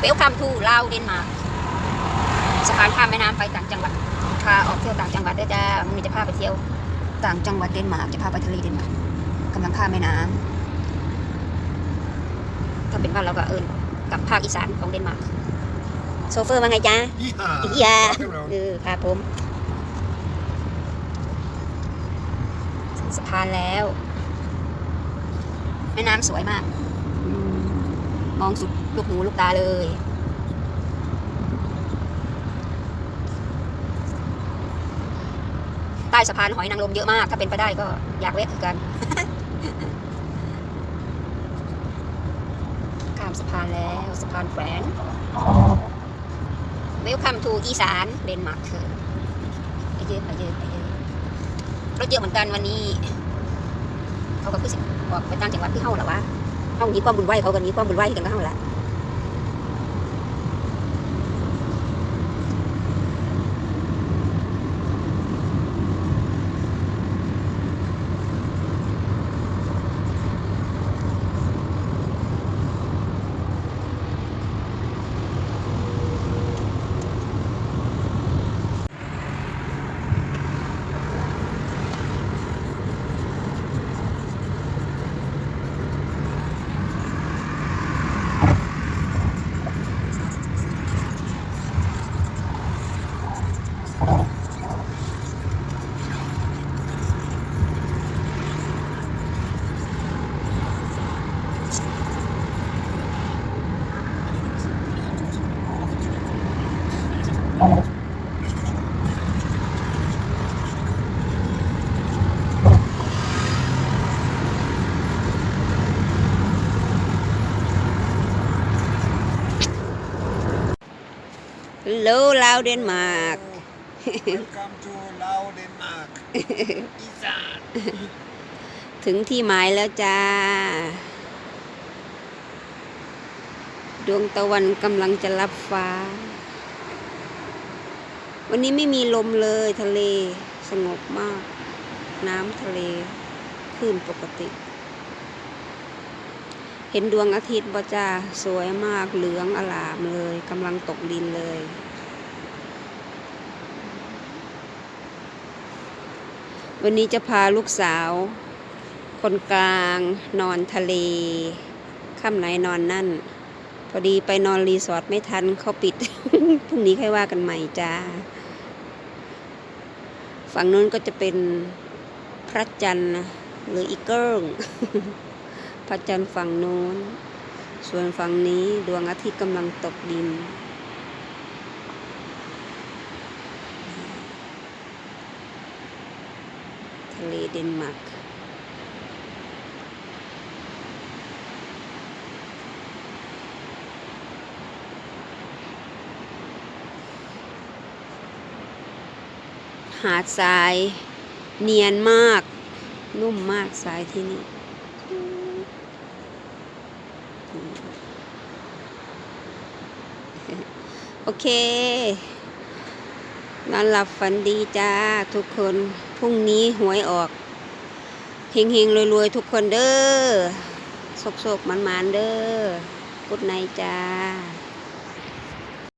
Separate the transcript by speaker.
Speaker 1: เวลคัมทูลาวเดนมาร์กสะพานข้ามแม่น้ำไปต่างจังหวัดพาออกเที่ยวต่างจังหวัดด้วยจ้ามันจะพาไปเที่ยวต่างจังหวัดเดนมาร์กจะพาไปทะเลเดนมาร์กกำลังข้ามแม่น้ำถ้าเป็นบ้านเราก็เอิญกับภาคอีสานของเดนมาร์กโซเฟอร์ว่าไงจ๊ะ
Speaker 2: Yeah.
Speaker 1: อย่า
Speaker 2: Rock and roll.
Speaker 1: เออครับผมถึงสะพานแล้ว แม่น้ำสวยมากอืม มองสุดลูกหูลูกตาเลยใต้สะพานหอยนางรมเยอะมาก ถ้าเป็นไปได้ก็อยากแวะคือกัน ข้ามสะพานแล้วสะพานแขวน Welcome to อีสานเดนมาร์กไปเยอะไปเยอะไปเยอะรถเยอะเหมือนกันวันนี้ เขาก็คือสิออกไปต่างจังหวัดที่เฮาหรอวะ เขาหนีความบุญไหวเขากันนี้ความบุญไหวกันก็เฮาละ ฮัลโ Welcome
Speaker 2: to Lao Denmark. อีสาน
Speaker 1: ถึงที่หมายแล้วจ้า ดวงตะวันกำลังจะรับฟ้า วันนี้ไม่มีลมเลยทะเลสงบมาก น้ำทะเลคลื่นปกติ เห็นดวงอาทิตย์บ่จ้าสวยมากเหลืองอลามเลยกำลังตกดินเลย วันนี้จะพาลูกสาว คนกลางนอนทะเลค่ำไหนนอนนั่น พอดีไปนอนรีสอร์ทไม่ทันเขาปิด พรุ่งนี้ค่อยว่ากันใหม่จ้า ฝั่งนู้นก็จะเป็นพระจันทร์หรืออีเกิงพระจันทร์ฝั่งนู้น ส่วนฝั่งนี้ดวงอาทิตย์กำลังตกดิน ทะเลเดนมาร์กหาดทรายเนียนมาก นุ่มมากทรายที่นี่โอเคนอนหลับฝันดีจ้าทุกคน พรุ่งนี้หวยออกเฮงเฮงรวยรวยๆทุกคนเด้อโศกโศกมันมันๆเด้อกุดในจ้า